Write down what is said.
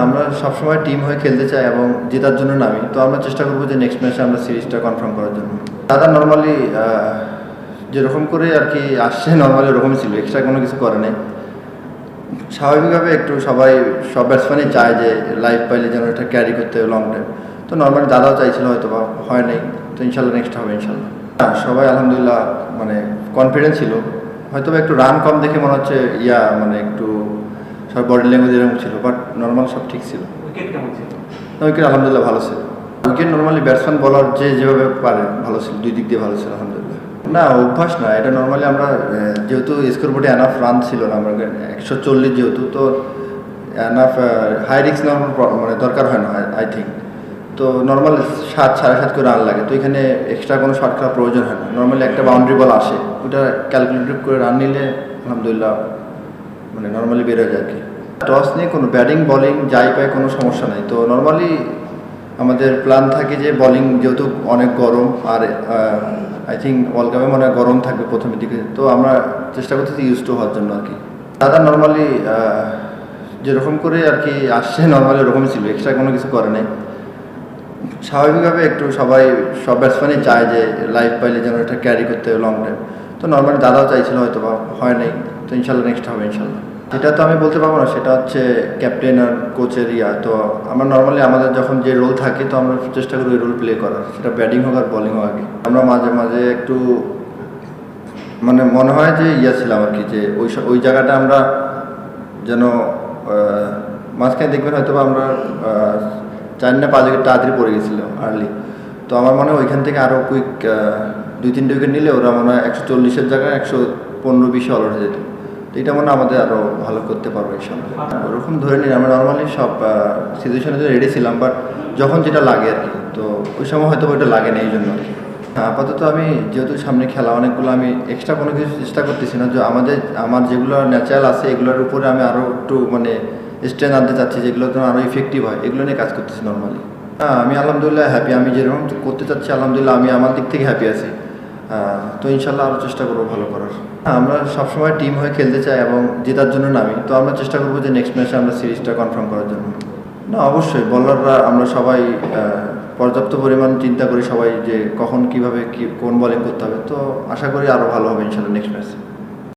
আমরা সবসময় টিম হয়ে খেলতে চাই এবং জেতার জন্য নামি। তো আমরা চেষ্টা করব যে নেক্সট ম্যাচে আমরা সিরিজটা কনফার্ম করার জন্য। দাদা নর্মালি যেরকম করে আর কি আসছে নর্মালি ওরকমই ছিল। এক্সট্রা কোনো কিছু করে নাই। স্বাভাবিকভাবে একটু সবাই সব ব্যাটসম্যানই চায় যে লাইফ পাইলে যেন এটা ক্যারি করতে হবে লং টাইম তো নর্মালি দাদাও চাইছিল হয়তো বা হয় নাই। তো ইনশাল্লাহ নেক্সট হবে ইনশাল্লাহ। হ্যাঁ, সবাই আলহামদুলিল্লাহ মানে কনফিডেন্স ছিল। হয়তো একটু রান কম দেখে মনে হচ্ছে ইয়া মানে একটু সব বডি ল্যাঙ্গুয়েজ এরকম ছিল বাট নর্মাল সব ঠিক ছিল। উইকেট আলহামদুলিল্লাহ ভালো ছিল। উইকেট নর্মালি ব্যাটসম্যান বলার যে যেভাবে পারে ভালো ছিল দুই দিক দিয়ে ভালো ছিল আলহামদুলিল্লাহ। না অভ্যাস না এটা নর্মালি আমরা যেহেতু স্কোর বোর্ডে এনাফ রান ছিল না আমার একশো চল্লিশ যেহেতু তো এনাফ হাই রিক্স নেওয়ার মানে দরকার হয় না আই থিঙ্ক তো নর্মাল সাত সাড়ে সাত করে রান লাগে তো এখানে এক্সট্রা কোনো শর্ট খেলার প্রয়োজন হয় না। নর্মালি একটা বাউন্ডারি বল আসে ওটা ক্যালকুলেটিভ করে রান নিলে আলহামদুলিল্লাহ মানে নর্মালি বেরোয় আর কি। টস নিয়ে কোনো ব্যাটিং বলিং যাই পায় কোনো সমস্যা নাই। তো নর্মালি আমাদের প্ল্যান থাকে যে বলিং যেহেতু অনেক গরম আর আই থিঙ্ক ওয়ার্ল্ড কাপে মনে গরম থাকবে প্রথমের দিকে। তো আমরা চেষ্টা করতেছি ইউজ টু হওয়ার জন্য আর কি। দাদা নর্মালি যেরকম করে আর কি আসছে নর্মালি ওরকমই ছিল। এক্সট্রা কোনো কিছু করে নাই। স্বাভাবিকভাবে একটু সবাই, সব ব্যাটসম্যানই চায় যে লাইফ পাইলে যেন এটা ক্যারি করতে হবে লং টাইম তো নর্মালি দাদাও চাইছিল হয়তো বা হয় নাই, তো ইনশাল্লাহ নেক্সট হবে ইনশাল্লাহ। সেটা তো আমি বলতে পারব না, সেটা হচ্ছে ক্যাপ্টেন আর কোচের ইয়া, তো আমরা নর্মালি আমাদের যখন যে রোল থাকে, তো আমরা চেষ্টা করি ওই রোল প্লে করার। সেটা ব্যাটিং হোক আর বলিং হোক আগে। আমরা মাঝে মাঝে একটু মানে মনে হয় যে ইয়া ছিলাম আর কি, যে ওই ওই জায়গাটা আমরা যেন মাঝখানে দেখবেন হয়তো বা আমরা চার না পাঁচ উইকেট তাড়াতাড়ি পড়ে গেছিল আর্লি তো আমার মনে হয় ওইখান থেকে আরও কুইক দুই তিনটে উইকেট নিলে ওরা মনে হয় একশো চল্লিশের জায়গায় একশো পনেরো বিশে অল হয়ে যেত। তো এটা মনে হয় আমাদের আরও ভালো করতে পারব ইনশাল্লাহ ওরকম ধরে নিন আমরা নর্মালি সব সিচুয়েশনে তো রেডি ছিলাম বাট যখন যেটা লাগে আর কি তো ওই সময় হয়তো ওইটা লাগে না এই জন্য আর কি। হ্যাঁ, আপাতত আমি যেহেতু সামনে খেলা অনেকগুলো আমি এক্সট্রা কোনো কিছু চেষ্টা করতেছি না যে আমাদের আমার যেগুলো ন্যাচারাল আছে এগুলোর উপরে আমি আরও একটু মানে স্ট্রেন আনতে চাচ্ছি যেগুলো তো আরও ইফেক্টিভ হয় এগুলো নিয়ে কাজ করতেছি নর্মালি হ্যাঁ আমি আলহামদুলিল্লাহ হ্যাপি আমি যেরকম করতে চাচ্ছি আলহামদুলিল্লাহ আমি আমার দিক থেকে হ্যাপি আছি। আহ, তো ইনশাল্লাহ আরও চেষ্টা করব ভালো করার। হ্যাঁ আমরা সবসময় টিম হয়ে খেলতে চাই এবং জেতার জন্য নামি। তো আমরা চেষ্টা করব যে নেক্সট ম্যাচে আমরা সিরিজটা কনফার্ম করার জন্য। না অবশ্যই বলাররা আমরা সবাই পর্যাপ্ত পরিমাণ চিন্তা করি সবাই যে কখন কীভাবে কি কোন বলিং করতে হবে। তো আশা করি আরও ভালো হবে ইনশাল্লাহ নেক্সট ম্যাচ